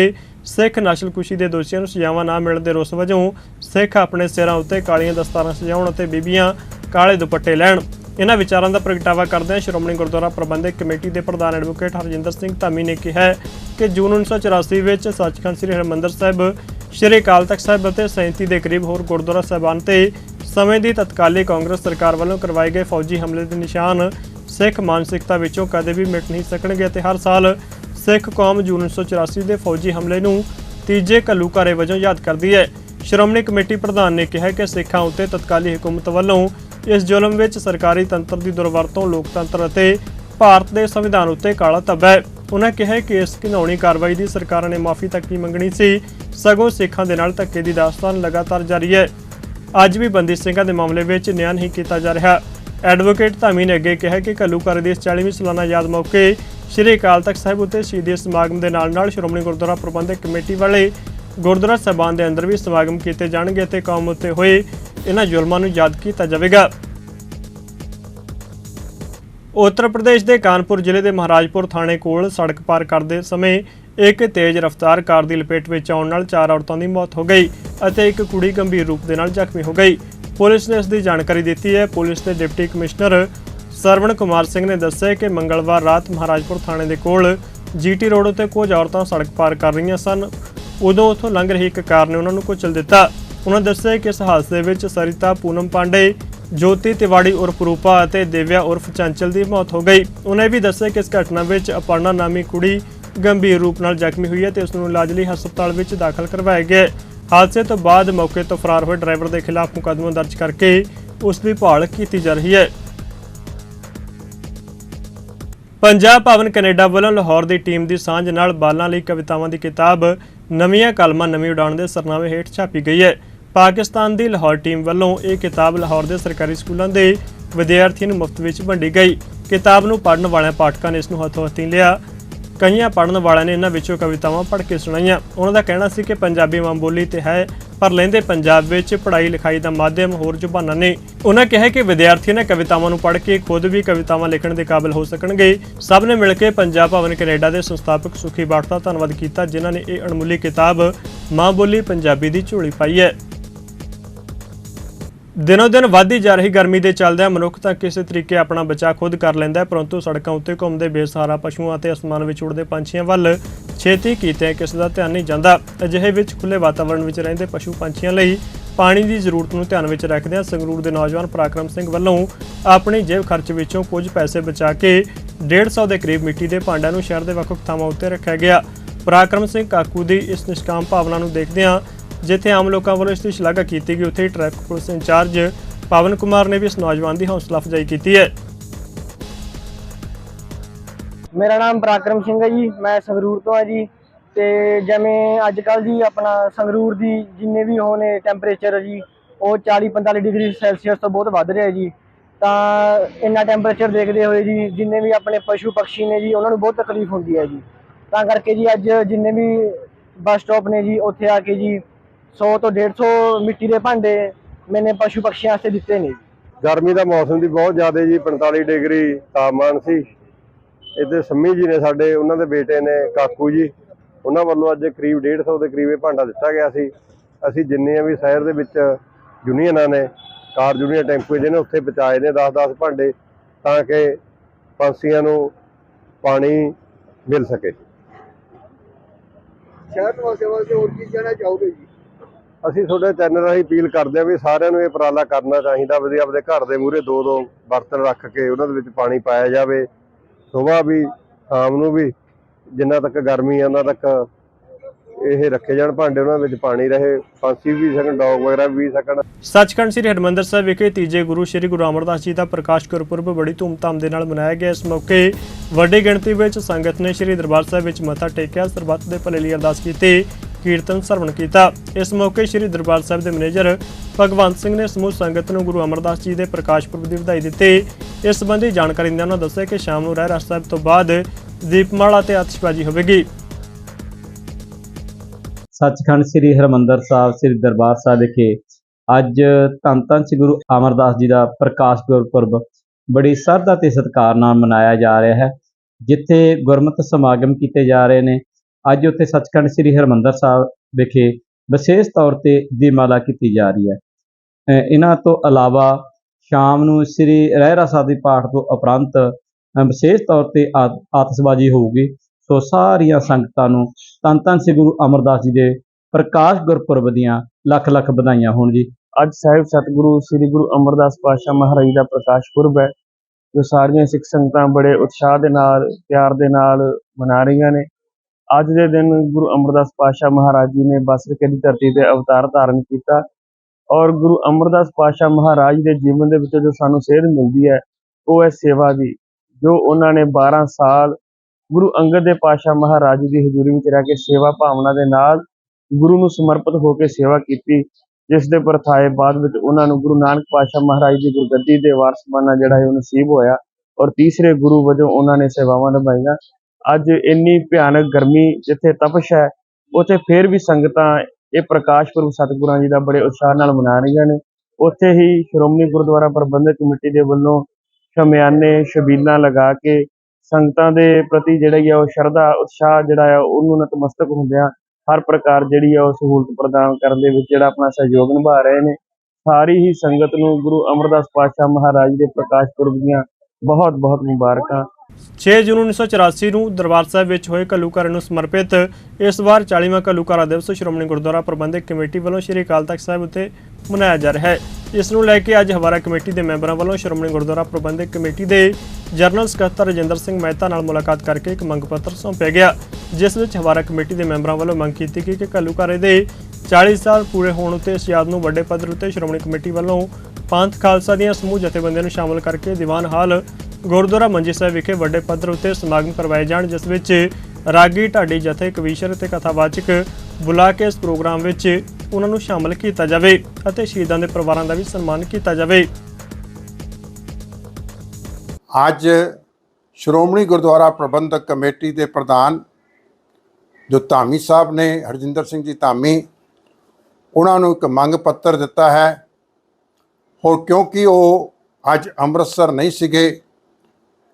ਸਿੱਖ ਨਸਲਕੁਸ਼ੀ ਦੇ ਦੋਸ਼ੀਆਂ ਨੂੰ ਸਜ਼ਾਵਾਂ ਨਾ ਮਿਲਣ ਦੇ ਰੋਸ ਵਜੋਂ ਸਿੱਖ ਆਪਣੇ ਸਿਰਾਂ ਉੱਤੇ ਕਾਲੀਆਂ ਦਸਤਾਰਾਂ ਸਜਾਉਣ ਅਤੇ ਬੀਬੀਆਂ ਕਾਲੇ ਦੁਪੱਟੇ ਲੈਣ। ਇਹਨਾਂ ਵਿਚਾਰਾਂ ਦਾ ਪ੍ਰਗਟਾਵਾ ਕਰਦਿਆਂ ਸ਼੍ਰੋਮਣੀ ਗੁਰਦੁਆਰਾ ਪ੍ਰਬੰਧਕ ਕਮੇਟੀ ਦੇ ਪ੍ਰਧਾਨ ਐਡਵੋਕੇਟ ਹਰਜਿੰਦਰ ਸਿੰਘ ਧਾਮੀ ਨੇ ਕਿਹਾ ਕਿ ਜੂਨ 1984 ਵਿੱਚ ਸੱਚਖੰਡ ਸ੍ਰੀ ਹਰਿਮੰਦਰ ਸਾਹਿਬ, ਸ਼੍ਰੀ ਅਕਾਲ ਤਖਤ ਸਾਹਿਬ ਅਤੇ 37 ਦੇ ਕਰੀਬ ਹੋਰ ਗੁਰਦੁਆਰਾ ਸਾਹਿਬਾਨ ਤੇ ਸਮੇਂ ਦੀ ਤਤਕਾਲੀ ਕਾਂਗਰਸ ਸਰਕਾਰ ਵੱਲੋਂ ਕਰਵਾਏ ਗਏ ਫੌਜੀ ਹਮਲੇ ਦੇ ਨਿਸ਼ਾਨ ਸਿੱਖ ਮਾਨਸਿਕਤਾ ਵਿੱਚੋਂ ਕਦੇ ਵੀ ਮਿਟ ਨਹੀਂ ਸਕਣਗੇ ਅਤੇ ਹਰ ਸਾਲ ਸਿੱਖ ਕੌਮ ਜੂਨ 1984 ਦੇ ਫੌਜੀ ਹਮਲੇ ਨੂੰ ਤੀਜੇ ਘੱਲੂਘਾਰੇ ਵਜੋਂ ਯਾਦ ਕਰਦੀ ਹੈ। ਸ਼੍ਰੋਮਣੀ ਕਮੇਟੀ ਪ੍ਰਧਾਨ ਨੇ ਕਿਹਾ ਕਿ ਸਿੱਖਾਂ ਉੱਤੇ ਤਤਕਾਲੀ ਹਕੂਮਤ ਵੱਲੋਂ ਇਸ ਜ਼ੁਲਮ ਵਿੱਚ ਸਰਕਾਰੀ ਤੰਤਰ ਦੀ ਦੁਰਵਰਤੋਂ, ਲੋਕਤੰਤਰ ਅਤੇ ਭਾਰਤ ਦੇ ਸੰਵਿਧਾਨ ਉੱਤੇ ਕਾਲਾ ਧੱਬਾ ਹੈ। ਉਹਨਾਂ ਕਿਹਾ ਕਿ ਇਸ ਘਿਨੌਣੀ ਕਾਰਵਾਈ ਦੀ ਸਰਕਾਰਾਂ ਨੇ ਮਾਫੀ ਤੱਕ ਨਹੀਂ ਮੰਗਣੀ ਸੀ। ਸਗੋਂ ਸਿੱਖਾਂ ਦੇ ਨਾਲ ਧੱਕੇ ਦੀ ਦਾਸਤਾਨ ਲਗਾਤਾਰ ਜਾਰੀ ਹੈ। ਅੱਜ ਵੀ ਬੰਦੀ ਸਿੰਘਾਂ ਦੇ ਮਾਮਲੇ ਵਿੱਚ ਨਿਆਂ ਨਹੀਂ ਕੀਤਾ ਜਾ ਰਿਹਾ। ਐਡਵੋਕੇਟ ਧਾਮੀ ਨੇ ਅੱਗੇ ਕਿਹਾ ਕਿ ਘੱਲੂਘਾਰੇ ਦੀ 40ਵੀਂ ਸਾਲਾਨਾ ਯਾਦ ਮੌਕੇ ਸ਼੍ਰੀ ਅਕਾਲ ਤਖਤ ਸਾਹਿਬ ਉੱਤੇ ਸ਼ਹੀਦੀ ਸਮਾਗਮ ਦੇ ਨਾਲ ਨਾਲ ਸ਼੍ਰੋਮਣੀ ਗੁਰਦੁਆਰਾ ਪ੍ਰਬੰਧਕ ਕਮੇਟੀ ਵਾਲੇ ਗੁਰਦੁਆਰਾ ਸਾਹਿਬਾਨ ਦੇ ਅੰਦਰ ਵੀ ਸਮਾਗਮ ਕੀਤੇ ਜਾਣਗੇ ਅਤੇ ਕੌਮ ਉੱਤੇ ਹੋਏ ਇਹਨਾਂ ਜ਼ੁਲਮਾਂ ਨੂੰ ਯਾਦ ਕੀਤਾ ਜਾਵੇਗਾ। ਉੱਤਰ ਪ੍ਰਦੇਸ਼ ਦੇ ਕਾਨਪੁਰ ਜ਼ਿਲ੍ਹੇ ਦੇ ਮਹਾਰਾਜਪੁਰ ਥਾਣੇ ਕੋਲ ਸੜਕ ਪਾਰ ਕਰਦੇ ਸਮੇਂ ਇੱਕ ਤੇਜ਼ ਰਫ਼ਤਾਰ ਕਾਰ ਦੀ ਲਪੇਟ ਵਿੱਚ ਆਉਣ ਨਾਲ ਚਾਰ ਔਰਤਾਂ ਦੀ ਮੌਤ ਹੋ ਗਈ ਅਤੇ ਇੱਕ ਕੁੜੀ ਗੰਭੀਰ ਰੂਪ ਦੇ ਨਾਲ ਜ਼ਖਮੀ ਹੋ ਗਈ। ਪੁਲਿਸ ਨੇ ਇਸ ਦੀ ਜਾਣਕਾਰੀ ਦਿੱਤੀ ਹੈ। ਪੁਲਿਸ ਦੇ ਡਿਪਟੀ ਕਮਿਸ਼ਨਰ ਸਰਵਣ ਕੁਮਾਰ ਸਿੰਘ ਨੇ ਦੱਸਿਆ ਕਿ ਮੰਗਲਵਾਰ ਰਾਤ ਮਹਾਰਾਜਪੁਰ ਥਾਣੇ ਦੇ ਕੋਲ ਜੀਟੀ ਰੋਡ ਉੱਤੇ ਕੁਝ ਔਰਤਾਂ ਸੜਕ ਪਾਰ ਕਰ ਰਹੀਆਂ ਸਨ। ਉਦੋਂ ਉੱਥੋਂ ਲੰਘ ਰਹੀ ਇੱਕ ਕਾਰ ਨੇ ਉਹਨਾਂ ਨੂੰ ਕੁਚਲ ਦਿੱਤਾ। ਉਹਨਾਂ ਦੱਸਿਆ ਕਿ ਇਸ ਹਾਦਸੇ ਵਿੱਚ ਸਰਿਤਾ ਪੂਨਮ ਪਾਂਡੇ, ਜੋਤੀ ਤਿਵਾੜੀ ਉਰਫ ਰੂਪਾ ਅਤੇ ਦੇਵਿਆ ਉਰਫ ਚੰਚਲ ਦੀ ਮੌਤ ਹੋ ਗਈ। ਉਹਨੇ ਇਹ ਵੀ ਦੱਸਿਆ ਕਿ ਇਸ ਘਟਨਾ ਵਿੱਚ ਅਪਰਨਾ ਨਾਮੀ ਕੁੜੀ ਗੰਭੀਰ ਰੂਪ ਨਾਲ ਜ਼ਖਮੀ ਹੋਈ ਹੈ ਤੇ ਉਸ ਨੂੰ ਇਲਾਜ ਲਈ ਹਸਪਤਾਲ ਵਿੱਚ ਦਾਖਲ ਕਰਵਾਇਆ ਗਿਆ ਹਾਦਸੇ ਤੋਂ ਬਾਅਦ ਮੌਕੇ ਤੋਂ ਫਰਾਰ ਹੋਏ ਡਰਾਈਵਰ ਦੇ ਖਿਲਾਫ ਮੁਕੱਦਮਾ ਦਰਜ ਕਰਕੇ ਉਸ ਦੀ ਭਾਲ ਕੀਤੀ ਜਾ ਰਹੀ ਹੈ। ਪੰਜਾਬ ਭਵਨ ਕੈਨੇਡਾ ਵੱਲੋਂ ਲਾਹੌਰ ਦੀ ਟੀਮ ਦੀ ਸਾਂਝ ਨਾਲ ਬਾਲਾਂ ਲਈ ਕਵਿਤਾਵਾਂ ਦੀ ਕਿਤਾਬ ਨਵੀਆਂ ਕਲਮਾਂ ਨਵੀਂ ਉਡਾਣ ਦੇ ਸਰਨਾਮੇ ਹੇਠ ਛਾਪੀ ਗਈ ਹੈ। ਪਾਕਿਸਤਾਨ ਦੀ ਲਾਹੌਰ ਟੀਮ ਵੱਲੋਂ ਇਹ ਕਿਤਾਬ ਲਾਹੌਰ ਦੇ ਸਰਕਾਰੀ ਸਕੂਲਾਂ ਦੇ ਵਿਦਿਆਰਥੀਆਂ ਨੂੰ ਮੁਫਤ ਵਿੱਚ ਵੰਡੀ ਗਈ। ਕਿਤਾਬ ਨੂੰ ਪੜ੍ਹਨ ਵਾਲਿਆਂ ਪਾਠਕਾਂ ਨੇ ਇਸ ਨੂੰ ਹੱਥੋਂ ਹੱਥੀਂ ਲਿਆ। ਕਈਆਂ ਪੜ੍ਹਨ ਵਾਲਿਆਂ ਨੇ ਇਹਨਾਂ ਵਿੱਚੋਂ ਕਵਿਤਾਵਾਂ ਪੜ੍ਹ ਕੇ ਸੁਣਾਈਆਂ। ਉਹਨਾਂ ਦਾ ਕਹਿਣਾ ਸੀ ਕਿ ਪੰਜਾਬੀ ਮਾਂ ਬੋਲੀ ਤੇ ਹੈ, ਪਰ ਲਹਿੰਦੇ ਪੰਜਾਬ ਵਿੱਚ ਪੜ੍ਹਾਈ ਲਿਖਾਈ ਦਾ ਮਾਧਿਅਮ ਹੋਰ ਜ਼ੁਬਾਨਾਂ ਨੇ। ਉਹਨਾਂ ਕਿਹਾ ਕਿ ਵਿਦਿਆਰਥੀ ਨੇ ਕਵਿਤਾਵਾਂ ਨੂੰ ਪੜ੍ਹ ਕੇ ਖੁਦ ਵੀ ਕਵਿਤਾਵਾਂ ਲਿਖਣ ਦੇ ਕਾਬਿਲ ਹੋ ਸਕਣਗੇ। ਸਭ ਨੇ ਮਿਲ ਕੇ ਪੰਜਾਬ ਭਵਨ ਕੈਨੇਡਾ ਦੇ ਸੰਸਥਾਪਕ ਸੁਖੀ ਬਾਠ ਦਾ ਧੰਨਵਾਦ ਕੀਤਾ, ਜਿਨ੍ਹਾਂ ਨੇ ਇਹ ਅਣਮੁੱਲੀ ਕਿਤਾਬ ਮਾਂ ਬੋਲੀ ਪੰਜਾਬੀ ਦੀ ਝੋਲੀ ਪਾਈ ਹੈ। ਦਿਨੋ ਦਿਨ ਵਧਦੀ ਜਾ ਰਹੀ ਗਰਮੀ ਦੇ ਚੱਲਦਿਆਂ ਮਨੁੱਖ ਤਾਂ ਕਿਸੇ ਤਰੀਕੇ ਆਪਣਾ ਬਚਾਅ ਖੁਦ ਕਰ ਲੈਂਦਾ ਹੈ, ਪਰੰਤੂ ਸੜਕਾਂ ਉੱਤੇ ਘੁੰਮਦੇ ਬੇਸਹਾਰਾ ਪਸ਼ੂਆਂ ਅਤੇ ਅਸਮਾਨ ਵਿੱਚ ਉੱਡਦੇ ਪੰਛੀਆਂ ਵੱਲ ਛੇਤੀ ਕੀਤੇ ਕਿਸੇ ਦਾ ਧਿਆਨ ਨਹੀਂ ਜਾਂਦਾ। ਅਜਿਹੇ ਵਿੱਚ ਖੁੱਲੇ ਵਾਤਾਵਰਣ ਵਿੱਚ ਰਹਿੰਦੇ ਪਸ਼ੂ ਪੰਛੀਆਂ ਲਈ ਪਾਣੀ ਦੀ ਜ਼ਰੂਰਤ ਨੂੰ ਧਿਆਨ ਵਿੱਚ ਰੱਖਦਿਆਂ ਸੰਗਰੂਰ ਦੇ ਨੌਜਵਾਨ ਪਰਾਕਰਮ ਸਿੰਘ ਵੱਲੋਂ ਆਪਣੀ ਜੇਬ ਖਰਚ ਵਿੱਚੋਂ ਕੁਝ ਪੈਸੇ ਬਚਾ ਕੇ 150 ਦੇ ਕਰੀਬ ਮਿੱਟੀ ਦੇ ਭਾਂਡਿਆਂ ਨੂੰ ਸ਼ਹਿਰ ਦੇ ਵੱਖ-ਵੱਖ ਥਾਵਾਂ ਉੱਤੇ ਰੱਖਿਆ ਗਿਆ। ਪਰਾਕਰਮ ਸਿੰਘ ਕਾਕੂ ਦੀ ਇਸ ਨਿਸ਼ਕਾਮ ਭਾਵਨਾ ਨੂੰ ਦੇਖਦਿਆਂ ਜਿੱਥੇ ਆਮ ਲੋਕਾਂ ਵੱਲੋਂ ਇਸ ਦੀ ਸ਼ਲਾਘਾ ਕੀਤੀ ਗਈ, ਉੱਥੇ ਹੀ traffic police in charge Pawan Kumar ਨੇ ਵੀ ਇਸ ਨੌਜਵਾਨ ਦੀ ਹੌਸਲਾ ਅਫਜ਼ਾਈ ਕੀਤੀ ਹੈ। ਮੇਰਾ ਨਾਮ ਪਰਾਕਰਮ ਸਿੰਘ ਹੈ ਜੀ, ਮੈਂ ਸੰਗਰੂਰ ਤੋਂ ਹਾਂ ਜੀ ਤੇ ਜਿਵੇਂ ਅੱਜ ਕੱਲ ਜੀ ਆਪਣਾ ਸੰਗਰੂਰ ਦੀ ਜਿੰਨੇ ਵੀ ਉਹ ਨੇ ਟੈਂਪਰੇਚਰ ਜੀ, ਉਹ 40 45 ਡਿਗਰੀ ਸੈਲਸੀਅਸ ਤੋਂ ਬਹੁਤ ਵੱਧ ਰਿਹਾ ਜੀ। ਤਾਂ ਇੰਨਾ ਟੈਂਪਰੇਚਰ ਦੇਖਦੇ ਹੋਏ ਜੀ, ਜਿੰਨੇ ਵੀ ਆਪਣੇ ਪਸ਼ੂ ਪੰਛੀ ਨੇ ਜੀ, ਉਹਨਾਂ ਨੂੰ ਬਹੁਤ ਤਕਲੀਫ ਹੁੰਦੀ ਹੈ ਜੀ। ਤਾਂ ਕਰਕੇ ਜੀ ਅੱਜ ਜਿੰਨੇ ਵੀ ਬੱਸ ਸਟਾਪ ਨੇ ਜੀ, ਉੱਥੇ ਆ ਕੇ ਜੀ 100 ਤੋਂ 150 ਮਿੱਟੀ ਦੇ ਭਾਂਡੇ ਮੈਨੇ ਪਸ਼ੂ ਪੰਛੀਆਂ ਵਾਸਤੇ ਦਿੱਤੇ ਨੇ ਗਰਮੀ ਦਾ ਮੌਸਮ ਦੀ ਬਹੁਤ ਜ਼ਿਆਦਾ ਜੀ 45 ਡਿਗਰੀ ਤਾਪਮਾਨ ਸੀ। ਇੱਥੇ ਸੰਮੀ ਜੀ ਨੇ ਸਾਡੇ ਉਹਨਾਂ ਦੇ ਬੇਟੇ ਨੇ ਕਾਕੂ ਜੀ ਉਹਨਾਂ ਵੱਲੋਂ ਅੱਜ ਕਰੀਬ 150 ਦੇ ਕਰੀਬ ਇਹ ਭਾਂਡਾ ਦਿੱਤਾ ਗਿਆ ਸੀ। ਅਸੀਂ ਜਿੰਨੇ ਵੀ ਸ਼ਹਿਰ ਦੇ ਵਿੱਚ ਯੂਨੀਅਨਾਂ ਨੇ ਕਾਰ ਯੂਨੀਅਨ ਟੈਂਪੂ ਜਿਹਨੇ ਉੱਥੇ ਪਹੁੰਚਾਏ ਨੇ 10-10 ਭਾਂਡੇ ਤਾਂ ਕਿ ਪੰਛੀਆਂ ਨੂੰ ਪਾਣੀ ਮਿਲ ਸਕੇ। ਸ਼ਹਿਰ ਵਾਸੀਆਂ ਵਾਸਤੇ ਹੋਰ ਕੀ ਕਹਿਣਾ ਚਾਹੋਗੇ ਜੀ? ਅਸੀਂ ਤੁਹਾਡੇ ਚੈਨਲ ਰਾਹੀਂ ਅਪੀਲ ਕਰਦੇ ਹਾਂ ਵੀ ਸਾਰਿਆਂ ਨੂੰ ਇਹ ਉਪਰਾਲਾ ਕਰਨਾ ਚਾਹੀਦਾ ਵੀ ਆਪਣੇ ਘਰ ਦੇ ਮੂਹਰੇ ਦੋ ਦੋ ਬਰਤਨ ਰੱਖ ਕੇ ਉਹਨਾਂ ਦੇ ਵਿੱਚ ਪਾਣੀ ਪਾਇਆ ਜਾਵੇ। ਸਵੇਰ ਵੀ, ਸ਼ਾਮ ਨੂੰ ਵੀ, ਜਿੰਨਾ ਤੱਕ ਗਰਮੀ ਆ, ਉਹਨਾਂ ਤੱਕ ਇਹ ਰੱਖੇ ਜਾਣ, ਭਾਂਡੇ ਉਹਨਾਂ ਵਿੱਚ ਪਾਣੀ ਰਹੇ ਪੰਛੀ ਵੀ ਸਕਣ, ਡੌਗ ਵਗੈਰਾ ਵੀ ਸਕਣ। ਸੱਚਖੰਡ ਸ੍ਰੀ ਹਰਿਮੰਦਰ ਸਾਹਿਬ ਵਿਖੇ ਤੀਜੇ ਗੁਰੂ ਸ੍ਰੀ ਗੁਰੂ ਅਮਰਦਾਸ ਜੀ ਦਾ ਪ੍ਰਕਾਸ਼ ਗੁਰਪੁਰਬ ਬੜੀ ਧੂਮਧਾਮ ਦੇ ਨਾਲ ਮਨਾਇਆ ਗਿਆ। ਇਸ ਮੌਕੇ ਵੱਡੀ ਗਿਣਤੀ ਵਿੱਚ ਸੰਗਤ ਨੇ ਸ੍ਰੀ ਦਰਬਾਰ ਸਾਹਿਬ ਵਿੱਚ ਮੱਥਾ ਟੇਕਿਆ। ਸਰਬੱਤ ਦੇ ਭਲੇ ਲਈ ਅਰਦਾਸ ਕੀਤੀ। ਕੀਰਤਨ ਸਰਵਣ ਕੀਤਾ। ਇਸ ਮੌਕੇ ਸ੍ਰੀ ਦਰਬਾਰ ਸਾਹਿਬ ਦੇ ਮੈਨੇਜਰ ਭਗਵੰਤ ਸਿੰਘ ਨੇ ਸਮੂਹ ਸੰਗਤ ਨੂੰ ਗੁਰੂ ਅਮਰਦਾਸ ਜੀ ਦੇ ਪ੍ਰਕਾਸ਼ ਪੁਰਬ ਦੀ ਵਧਾਈ ਦਿੱਤੀ। ਇਸ ਸੰਬੰਧੀ ਜਾਣਕਾਰੀ ਦਿੰਦਿਆਂ ਉਹਨਾਂ ਦੱਸਿਆ ਕਿ ਸ਼ਾਮ ਨੂੰ ਰਹਿਰਾਸ ਸਾਹਿਬ ਤੋਂ ਬਾਅਦ ਦੀਪਮਾਲਾ ਤੇ ਆਤਿਸ਼ਬਾਜ਼ੀ ਹੋਵੇਗੀ। ਸੱਚਖੰਡ ਸ੍ਰੀ ਹਰਮੰਦਰ ਸਾਹਿਬ, ਸ੍ਰੀ ਦਰਬਾਰ ਸਾਹਿਬ ਵਿਖੇ ਅੱਜ ਧੰਨ ਧੰਨ ਸ੍ਰੀ ਗੁਰੂ ਅਮਰਦਾਸ ਜੀ ਦਾ ਪ੍ਰਕਾਸ਼ ਗੁਰਪੁਰਬ ਬੜੀ ਸਰਧਾ ਤੇ ਸਤਿਕਾਰ ਨਾਲ ਮਨਾਇਆ ਜਾ ਰਿਹਾ ਹੈ, ਜਿੱਥੇ ਗੁਰਮਤਿ ਸਮਾਗਮ ਕੀਤੇ ਜਾ ਰਹੇ ਨੇ। ਅੱਜ ਉੱਥੇ ਸੱਚਖੰਡ ਸ੍ਰੀ ਹਰਮੰਦਰ ਸਾਹਿਬ ਵਿਖੇ ਵਿਸ਼ੇਸ਼ ਤੌਰ ਤੇ ਦੀਪਮਾਲਾ ਕੀਤੀ ਜਾ ਰਹੀ ਹੈ। ਇਹਨਾਂ ਤੋਂ ਇਲਾਵਾ ਸ਼ਾਮ ਨੂੰ ਸ੍ਰੀ ਰਹਿਰਾ ਸਾਹਿਬ ਦੇ ਪਾਠ ਤੋਂ ਉਪਰੰਤ ਵਿਸ਼ੇਸ਼ ਤੌਰ ਤੇ ਆ- ਆਤਿਸ਼ਬਾਜ਼ੀ ਹੋਊਗੀ। ਸੋ ਸਾਰੀਆਂ ਸੰਗਤਾਂ ਨੂੰ ਧੰਨ ਧੰਨ ਸ੍ਰੀ ਗੁਰੂ ਅਮਰਦਾਸ ਜੀ ਦੇ ਪ੍ਰਕਾਸ਼ ਗੁਰਪੁਰਬ ਦੀਆਂ ਲੱਖ ਲੱਖ ਵਧਾਈਆਂ ਹੋਣ ਜੀ। ਅੱਜ ਸਾਹਿਬ ਸਤਿਗੁਰੂ ਸ੍ਰੀ ਗੁਰੂ ਅਮਰਦਾਸ ਪਾਤਸ਼ਾਹ ਮਹਾਰਾਜ ਦਾ ਪ੍ਰਕਾਸ਼ ਪੁਰਬ ਹੈ, ਜੋ ਸਾਰੀਆਂ ਸਿੱਖ ਸੰਗਤਾਂ ਬੜੇ ਉਤਸ਼ਾਹ ਦੇ ਨਾਲ, ਪਿਆਰ ਦੇ ਨਾਲ ਮਨਾ ਰਹੀਆਂ ਨੇ। ਅੱਜ ਦੇ ਦਿਨ ਗੁਰੂ ਅਮਰਦਾਸ ਪਾਤਸ਼ਾਹ ਮਹਾਰਾਜ ਜੀ ਨੇ ਬਸਰਕੇ ਦੀ ਧਰਤੀ ਤੇ ਅਵਤਾਰ ਧਾਰਨ ਕੀਤਾ ਔਰ ਗੁਰੂ ਅਮਰਦਾਸ ਪਾਤਸ਼ਾਹ ਮਹਾਰਾਜ ਦੇ ਜੀਵਨ ਦੇ ਵਿੱਚ ਜੋ ਸਾਨੂੰ ਸੇਧ ਮਿਲਦੀ ਹੈ, ਉਹ ਹੈ ਸੇਵਾ ਦੀ, ਜੋ ਉਹਨਾਂ ਨੇ 12 ਸਾਲ ਗੁਰੂ ਅੰਗਦ ਦੇ ਪਾਤਸ਼ਾਹ ਮਹਾਰਾਜ ਦੀ ਹਜ਼ੂਰੀ ਵਿੱਚ ਰਹਿ ਕੇ ਸੇਵਾ ਭਾਵਨਾ ਦੇ ਨਾਲ ਗੁਰੂ ਨੂੰ ਸਮਰਪਿਤ ਹੋ ਕੇ ਸੇਵਾ ਕੀਤੀ, ਜਿਸ ਦੇ ਪਰਥਾਏ ਬਾਅਦ ਵਿੱਚ ਉਹਨਾਂ ਨੂੰ ਗੁਰੂ ਨਾਨਕ ਪਾਤਸ਼ਾਹ ਮਹਾਰਾਜ ਦੀ ਗੁਰਗੱਦੀ ਦੇ ਵਾਰਸ ਬਣਨਾ ਜਿਹੜਾ ਹੈ ਉਹ ਨਸੀਬ ਹੋਇਆ ਔਰ ਤੀਸਰੇ ਗੁਰੂ ਵਜੋਂ ਉਹਨਾਂ ਨੇ ਸੇਵਾਵਾਂ ਨਿਭਾਈਆਂ। ਅੱਜ ਇੰਨੀ ਭਿਆਨਕ ਗਰਮੀ ਜਿੱਥੇ ਤਪਸ਼ ਹੈ, ਉੱਥੇ ਫਿਰ ਵੀ ਸੰਗਤਾਂ ਇਹ ਪ੍ਰਕਾਸ਼ ਪੁਰਬ ਸਤਿਗੁਰਾਂ ਜੀ ਦਾ ਬੜੇ ਉਤਸ਼ਾਹ ਨਾਲ ਮਨਾ ਰਹੀਆਂ ਨੇ। ਉੱਥੇ ਹੀ ਸ਼੍ਰੋਮਣੀ ਗੁਰਦੁਆਰਾ ਪ੍ਰਬੰਧਕ ਕਮੇਟੀ ਦੇ ਵੱਲੋਂ ਸ਼ਮਿਆਨੇ ਸ਼ਬੀਲਾਂ ਲਗਾ ਕੇ ਸੰਗਤਾਂ ਦੇ ਪ੍ਰਤੀ ਜਿਹੜਾ ਹੈ ਉਹ ਸ਼ਰਧਾ, ਉਤਸ਼ਾਹ ਜਿਹੜਾ ਆ ਉਹਨੂੰ ਨਤਮਸਤਕ ਹੁੰਦਿਆਂ ਹਰ ਪ੍ਰਕਾਰ ਜਿਹੜੀ ਆ ਉਹ ਸਹੂਲਤ ਪ੍ਰਦਾਨ ਕਰਨ ਦੇ ਵਿੱਚ ਜਿਹੜਾ ਆਪਣਾ ਸਹਿਯੋਗ ਨਿਭਾ ਰਹੇ ਨੇ। ਸਾਰੀ ਹੀ ਸੰਗਤ ਨੂੰ ਗੁਰੂ ਅਮਰਦਾਸ ਪਾਤਸ਼ਾਹ ਮਹਾਰਾਜ ਦੇ ਪ੍ਰਕਾਸ਼ ਪੁਰਬ ਦੀਆਂ ਬਹੁਤ ਬਹੁਤ ਮੁਬਾਰਕਾਂ। 6 ਜੂਨ 1984 ਨੂੰ ਦਰਬਾਰ ਸਾਹਿਬ ਵਿੱਚ ਹੋਏ ਘੱਲੂਘਾਰੇ ਨੂੰ ਸਮਰਪਿਤ ਇਸ ਵਾਰ 40ਵਾਂ ਘੱਲੂਘਾਰਾ ਦਿਵਸ ਸ਼੍ਰੋਮਣੀ ਗੁਰਦੁਆਰਾ ਪ੍ਰਬੰਧਕ ਕਮੇਟੀ ਵੱਲੋਂ ਸ੍ਰੀ ਅਕਾਲ ਤਖਤ ਸਾਹਿਬ ਉੱਤੇ ਮਨਾਇਆ ਜਾ ਰਿਹਾ ਹੈ। ਇਸ ਨੂੰ ਲੈ ਕੇ ਅੱਜ ਹਵਾਰਾ ਕਮੇਟੀ ਦੇ ਮੈਂਬਰਾਂ ਵੱਲੋਂ ਸ਼੍ਰੋਮਣੀ ਗੁਰਦੁਆਰਾ ਪ੍ਰਬੰਧਕ ਕਮੇਟੀ ਦੇ ਜਨਰਲ ਸਕੱਤਰ ਰਜਿੰਦਰ ਸਿੰਘ ਮਹਿਤਾ ਨਾਲ ਮੁਲਾਕਾਤ ਕਰਕੇ ਇੱਕ ਮੰਗ ਪੱਤਰ ਸੌਂਪਿਆ ਗਿਆ, ਜਿਸ ਵਿੱਚ ਹਵਾਰਾ ਕਮੇਟੀ ਦੇ ਮੈਂਬਰਾਂ ਵੱਲੋਂ ਮੰਗ ਕੀਤੀ ਗਈ ਕਿ ਘੱਲੂਘਾਰੇ ਦੇ 40 ਸਾਲ ਪੂਰੇ ਹੋਣ ਉੱਤੇ ਇਸ ਯਾਦ ਨੂੰ ਵੱਡੇ ਪੱਧਰ ਉੱਤੇ ਸ਼੍ਰੋਮਣੀ ਕਮੇਟੀ ਵੱਲੋਂ ਪੰਥ ਖਾਲਸਾ ਦੀਆਂ ਸਮੂਹ ਜਥੇਬੰਦੀਆਂ ਨੂੰ ਸ਼ਾਮਲ ਕਰਕੇ ਦੀਵਾਨ ਹਾਲ ਗੁਰਦੁਆਰਾ ਮੰਜੀ ਸਾਹਿਬ ਵਿਖੇ ਵੱਡੇ ਪੱਧਰ ਉੱਤੇ ਸਮਾਗਮ ਕਰਵਾਏ ਜਾਣ, ਜਿਸ ਵਿੱਚ ਰਾਗੀ, ਢਾਡੀ, ਜਥੇ, ਕਵੀਸ਼ਰ ਅਤੇ ਕਥਾਵਾਚਕ ਬੁਲਾ ਕੇ ਇਸ ਪ੍ਰੋਗਰਾਮ ਵਿੱਚ ਉਹਨਾਂ ਨੂੰ ਸ਼ਾਮਲ ਕੀਤਾ ਜਾਵੇ ਅਤੇ ਸ਼ਹੀਦਾਂ ਦੇ ਪਰਿਵਾਰਾਂ ਦਾ ਵੀ ਸਨਮਾਨ ਕੀਤਾ ਜਾਵੇ। ਅੱਜ ਸ਼੍ਰੋਮਣੀ ਗੁਰਦੁਆਰਾ ਪ੍ਰਬੰਧਕ ਕਮੇਟੀ ਦੇ ਪ੍ਰਧਾਨ ਜੋ ਧਾਮੀ ਸਾਹਿਬ ਨੇ, ਹਰਜਿੰਦਰ ਸਿੰਘ ਜੀ ਧਾਮੀ, ਉਹਨਾਂ ਨੂੰ ਇੱਕ ਮੰਗ ਪੱਤਰ ਦਿੱਤਾ ਹੈ। ਹੋਰ ਕਿਉਂਕਿ ਉਹ ਅੱਜ ਅੰਮ੍ਰਿਤਸਰ ਨਹੀਂ ਸੀਗੇ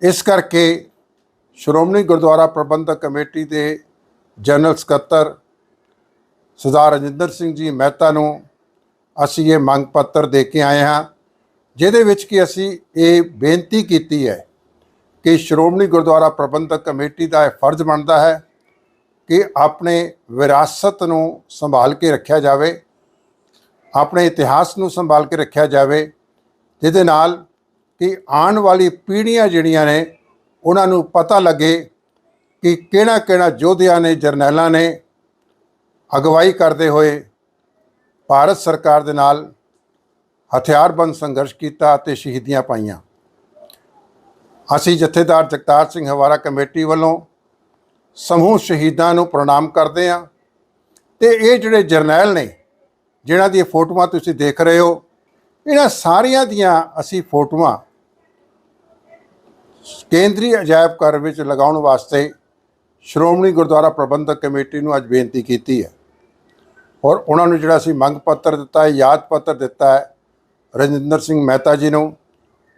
ਇਸ ਕਰਕੇ ਸ਼੍ਰੋਮਣੀ ਗੁਰਦੁਆਰਾ ਪ੍ਰਬੰਧਕ ਕਮੇਟੀ ਦੇ ਜਨਰਲ ਸਕੱਤਰ ਸਰਦਾਰ ਰਜਿੰਦਰ ਸਿੰਘ ਜੀ ਮਹਿਤਾ ਨੂੰ ਅਸੀਂ ਇਹ ਮੰਗ ਪੱਤਰ ਦੇ ਕੇ ਆਏ ਹਾਂ, ਜਿਹਦੇ ਵਿੱਚ ਕਿ ਅਸੀਂ ਇਹ ਬੇਨਤੀ ਕੀਤੀ ਹੈ ਕਿ ਸ਼੍ਰੋਮਣੀ ਗੁਰਦੁਆਰਾ ਪ੍ਰਬੰਧਕ ਕਮੇਟੀ ਦਾ ਇਹ ਫਰਜ਼ ਬਣਦਾ ਹੈ ਕਿ ਆਪਣੇ ਵਿਰਾਸਤ ਨੂੰ ਸੰਭਾਲ ਕੇ ਰੱਖਿਆ ਜਾਵੇ, ਆਪਣੇ ਇਤਿਹਾਸ ਨੂੰ ਸੰਭਾਲ ਕੇ ਰੱਖਿਆ ਜਾਵੇ, ਜਿਹਦੇ ਨਾਲ ਕਿ ਆਉਣ ਵਾਲੀ ਪੀੜ੍ਹੀਆਂ ਜਿਹੜੀਆਂ ਨੇ, ਉਹਨਾਂ ਨੂੰ ਪਤਾ ਲੱਗੇ ਕਿ ਕਿਹੜਾ ਕਿਹੜਾ ਯੋਧਿਆਂ ਨੇ, ਜਰਨੈਲਾਂ ਨੇ ਅਗਵਾਈ ਕਰਦੇ ਹੋਏ ਭਾਰਤ ਸਰਕਾਰ ਦੇ ਨਾਲ ਹਥਿਆਰਬੰਦ ਸੰਘਰਸ਼ ਕੀਤਾ ਅਤੇ ਸ਼ਹੀਦੀਆਂ ਪਾਈਆਂ। ਅਸੀਂ ਜਥੇਦਾਰ ਜਗਤਾਰ ਸਿੰਘ ਹਵਾਰਾ ਕਮੇਟੀ ਵੱਲੋਂ ਸਮੂਹ ਸ਼ਹੀਦਾਂ ਨੂੰ ਪ੍ਰਣਾਮ ਕਰਦੇ ਹਾਂ ਤੇ ਇਹ ਜਿਹੜੇ ਜਰਨੈਲ ਨੇ, ਜਿਨ੍ਹਾਂ ਦੀਆਂ ਫੋਟੋਆਂ ਤੁਸੀਂ ਦੇਖ ਰਹੇ ਹੋ ਇਹਨਾਂ ਸਾਰੀਆਂ ਦੀਆਂ ਅਸੀਂ ਫੋਟੋਆਂ ਕੇਂਦਰੀ ਅਜਾਇਬ ਘਰ ਵਿੱਚ ਲਗਾਉਣ ਵਾਸਤੇ ਸ਼੍ਰੋਮਣੀ ਗੁਰਦੁਆਰਾ ਪ੍ਰਬੰਧਕ ਕਮੇਟੀ ਨੂੰ ਅੱਜ ਬੇਨਤੀ ਕੀਤੀ ਹੈ। ਔਰ ਉਹਨਾਂ ਨੂੰ ਜਿਹੜਾ ਅਸੀਂ ਮੰਗ ਪੱਤਰ ਦਿੱਤਾ ਹੈ, ਯਾਦ ਪੱਤਰ ਦਿੱਤਾ ਹੈ, ਰਜਿੰਦਰ ਸਿੰਘ ਮਹਿਤਾ ਜੀ ਨੂੰ,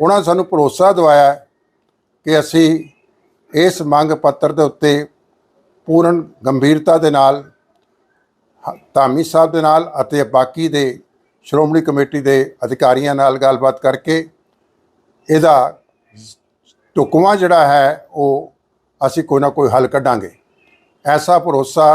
ਉਹਨਾਂ ਸਾਨੂੰ ਭਰੋਸਾ ਦਵਾਇਆ ਕਿ ਅਸੀਂ ਇਸ ਮੰਗ ਪੱਤਰ ਦੇ ਉੱਤੇ ਪੂਰਨ ਗੰਭੀਰਤਾ ਦੇ ਨਾਲ, ਧਾਮੀ ਸਾਹਿਬ ਦੇ ਨਾਲ ਅਤੇ ਬਾਕੀ ਦੇ ਸ਼੍ਰੋਮਣੀ ਕਮੇਟੀ ਦੇ ਅਧਿਕਾਰੀਆਂ ਨਾਲ ਗੱਲਬਾਤ ਕਰਕੇ ਇਹਦਾ ਢੁਕਵਾਂ ਜਿਹੜਾ ਹੈ ਉਹ ਅਸੀਂ ਕੋਈ ਨਾ ਕੋਈ ਹੱਲ ਕੱਢਾਂਗੇ। ਐਸਾ ਭਰੋਸਾ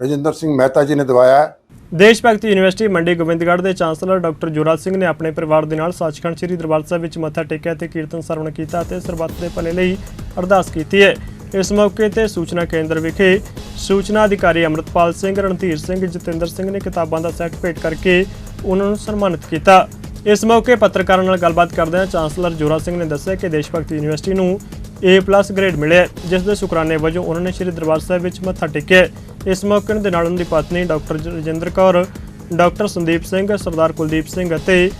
ਰਜਿੰਦਰ ਸਿੰਘ ਮਹਿਤਾ ਜੀ ਨੇ ਦਿਵਾਇਆ ਦੇਸ਼ ਭਗਤੀ ਯੂਨੀਵਰਸਿਟੀ ਮੰਡੀ ਗੋਬਿੰਦਗੜ੍ਹ ਦੇ ਚਾਂਸਲਰ ਡਾਕਟਰ ਜੁਰਾਜ ਸਿੰਘ ਨੇ ਆਪਣੇ ਪਰਿਵਾਰ ਦੇ ਨਾਲ ਸੱਚਖੰਡ ਸ੍ਰੀ ਦਰਬਾਰ ਸਾਹਿਬ ਵਿੱਚ ਮੱਥਾ ਟੇਕਿਆ ਤੇ ਕੀਰਤਨ ਸਰਵਣ ਕੀਤਾ ਅਤੇ ਸਰਬੱਤ ਦੇ ਭਲੇ ਲਈ ਅਰਦਾਸ ਕੀਤੀ ਹੈ। ਇਸ ਮੌਕੇ ਤੇ ਸੂਚਨਾ ਕੇਂਦਰ ਵਿਖੇ ਸੂਚਨਾ ਅਧਿਕਾਰੀ ਅਮਰਤਪਾਲ ਸਿੰਘ, ਰਣਧੀਰ ਸਿੰਘ, ਜਤਿੰਦਰ ਸਿੰਘ ਨੇ ਕਿਤਾਬਾਂ ਦਾ ਸੈੱਟ ਭੇਟ ਕਰਕੇ ਉਹਨਾਂ ਨੂੰ ਸਨਮਾਨਿਤ ਕੀਤਾ। ਇਸ ਮੌਕੇ ਪੱਤਰਕਾਰਾਂ ਨਾਲ ਗੱਲਬਾਤ ਕਰਦਿਆਂ ਚਾਂਸਲਰ ਜੋਰਾ ਸਿੰਘ ਨੇ ਦੱਸਿਆ ਕਿ ਦੇਸ਼ ਭਗਤੀ ਯੂਨੀਵਰਸਿਟੀ ਨੂੰ A+ ਗ੍ਰੇਡ ਮਿਲਿਆ, ਜਿਸ ਦੇ ਸ਼ੁਕਰਾਨੇ ਵਜੋਂ ਉਹਨਾਂ ਨੇ ਸ੍ਰੀ ਦਰਬਾਰ ਸਾਹਿਬ ਵਿੱਚ ਮੱਥਾ ਟੇਕਿਆ। ਇਸ ਮੌਕੇ ਦੇ ਨਾਲ ਉਹਨਾਂ ਦੀ ਪਤਨੀ ਡਾਕਟਰ ਰਜਿੰਦਰ ਕੌਰ, ਡਾਕਟਰ ਸੰਦੀਪ ਸਿੰਘ, ਸਰਦਾਰ ਕੁਲਦੀਪ ਸਿੰਘ ਅਤੇ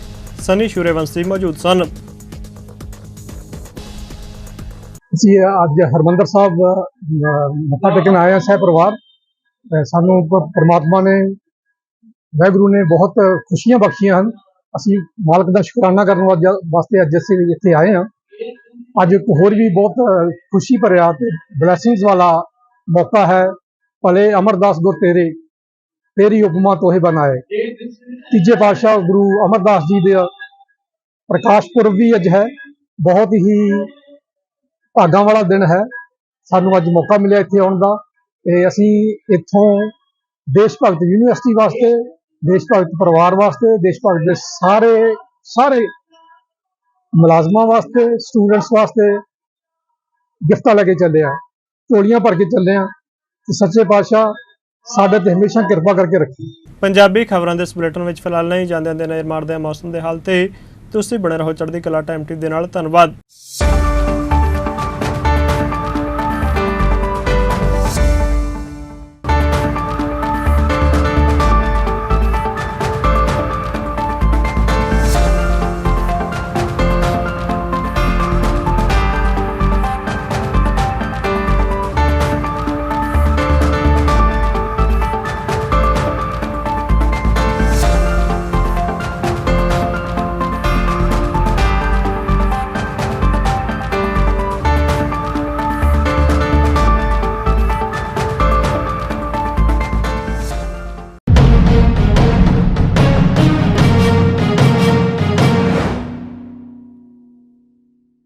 ਸਨੀ ਸ਼ੂਰੇਵੰਸ਼ੀ ਮੌਜੂਦ ਸਨ। ਅਸੀਂ ਅੱਜ ਹਰਮੰਦਰ ਸਾਹਿਬ ਮੱਥਾ ਟੇਕਣ ਆਏ ਹਾਂ ਸਹਿ ਪਰਿਵਾਰ ਸਾਨੂੰ ਪ- ਨੇ ਵਾਹਿਗੁਰੂ ਨੇ ਬਹੁਤ ਖੁਸ਼ੀਆਂ ਬਖਸ਼ੀਆਂ ਹਨ। ਅਸੀਂ ਮਾਲਕ ਦਾ ਸ਼ੁਕਰਾਨਾ ਕਰਨ ਵਾਜ- ਵਾਸਤੇ ਅੱਜ ਅਸੀਂ ਇੱਥੇ ਆਏ ਹਾਂ। ਅੱਜ ਇੱਕ ਹੋਰ ਵੀ ਬਹੁਤ ਖੁਸ਼ੀ ਭਰਿਆ ਤੇ ਬਲੇਸਿੰਗਸ ਵਾਲਾ ਮੌਕਾ ਹੈ। ਭਲੇ ਅਮਰਦਾਸ ਗੁਰ ਤੇਰੇ, ਤੇਰੀ ਉਪਮਾ ਤੋਹੇ ਬਣਾਏ। ਤੀਜੇ ਪਾਤਸ਼ਾਹ ਗੁਰੂ ਅਮਰਦਾਸ ਜੀ ਦੇ ਪ੍ਰਕਾਸ਼ ਪੁਰਬ ਵੀ ਅੱਜ ਹੈ। ਬਹੁਤ ਹੀ ਭਾਗਾਂ ਵਾਲਾ ਦਿਨ ਹੈ। ਸਾਨੂੰ ਅੱਜ ਮੌਕਾ ਮਿਲਿਆ ਇੱਥੇ ਆਉਣ ਦਾ। ਤੇ ਅਸੀਂ ਇੱਥੋਂ ਦੇਸ਼ ਭਗਤ ਯੂਨੀਵਰਸਿਟੀ ਵਾਸਤੇ ਦੇਸ਼ ਭਗਤ ਪਰਿਵਾਰ ਵਾਸਤੇ, ਦੇਸ਼ ਭਗਤ ਦੇ ਸਾਰੇ ਸਾਰੇ ਮੁਲਾਜ਼ਮਾਂ ਵਾਸਤੇ ਸਟੂਡੈਂਟਸ ਵਾਸਤੇ ਗਿਫਟਾਂ ਲੈ ਕੇ ਚੱਲੇ ਆ, ਝੋਲੀਆਂ ਭਰ ਕੇ ਚੱਲੇ ਆ ਤੇ ਸੱਚੇ ਪਾਤਸ਼ਾਹ ਸਾਡੇ ਤੇ ਹਮੇਸ਼ਾ ਕਿਰਪਾ ਕਰਕੇ ਰੱਖੀ। ਪੰਜਾਬੀ ਖਬਰਾਂ ਦੇ ਇਸ ਬੁਲੇਟਿਨ ਵਿੱਚ ਫਿਲਹਾਲ ਨਹੀਂ ਜਾਂਦੇ ਜਾਂਦੇ ਨਜ਼ਰ ਮਾਰਦੇ ਹਾਂ ਮੌਸਮ ਦੇ ਹਾਲ ਤੇ। ਤੁਸੀਂ ਬਣੇ ਰਹੋ ਚੜ੍ਹਦੀ ਕਲਾ ਟਾਈਮ ਟੀ ਦੇ ਨਾਲ, ਧੰਨਵਾਦ।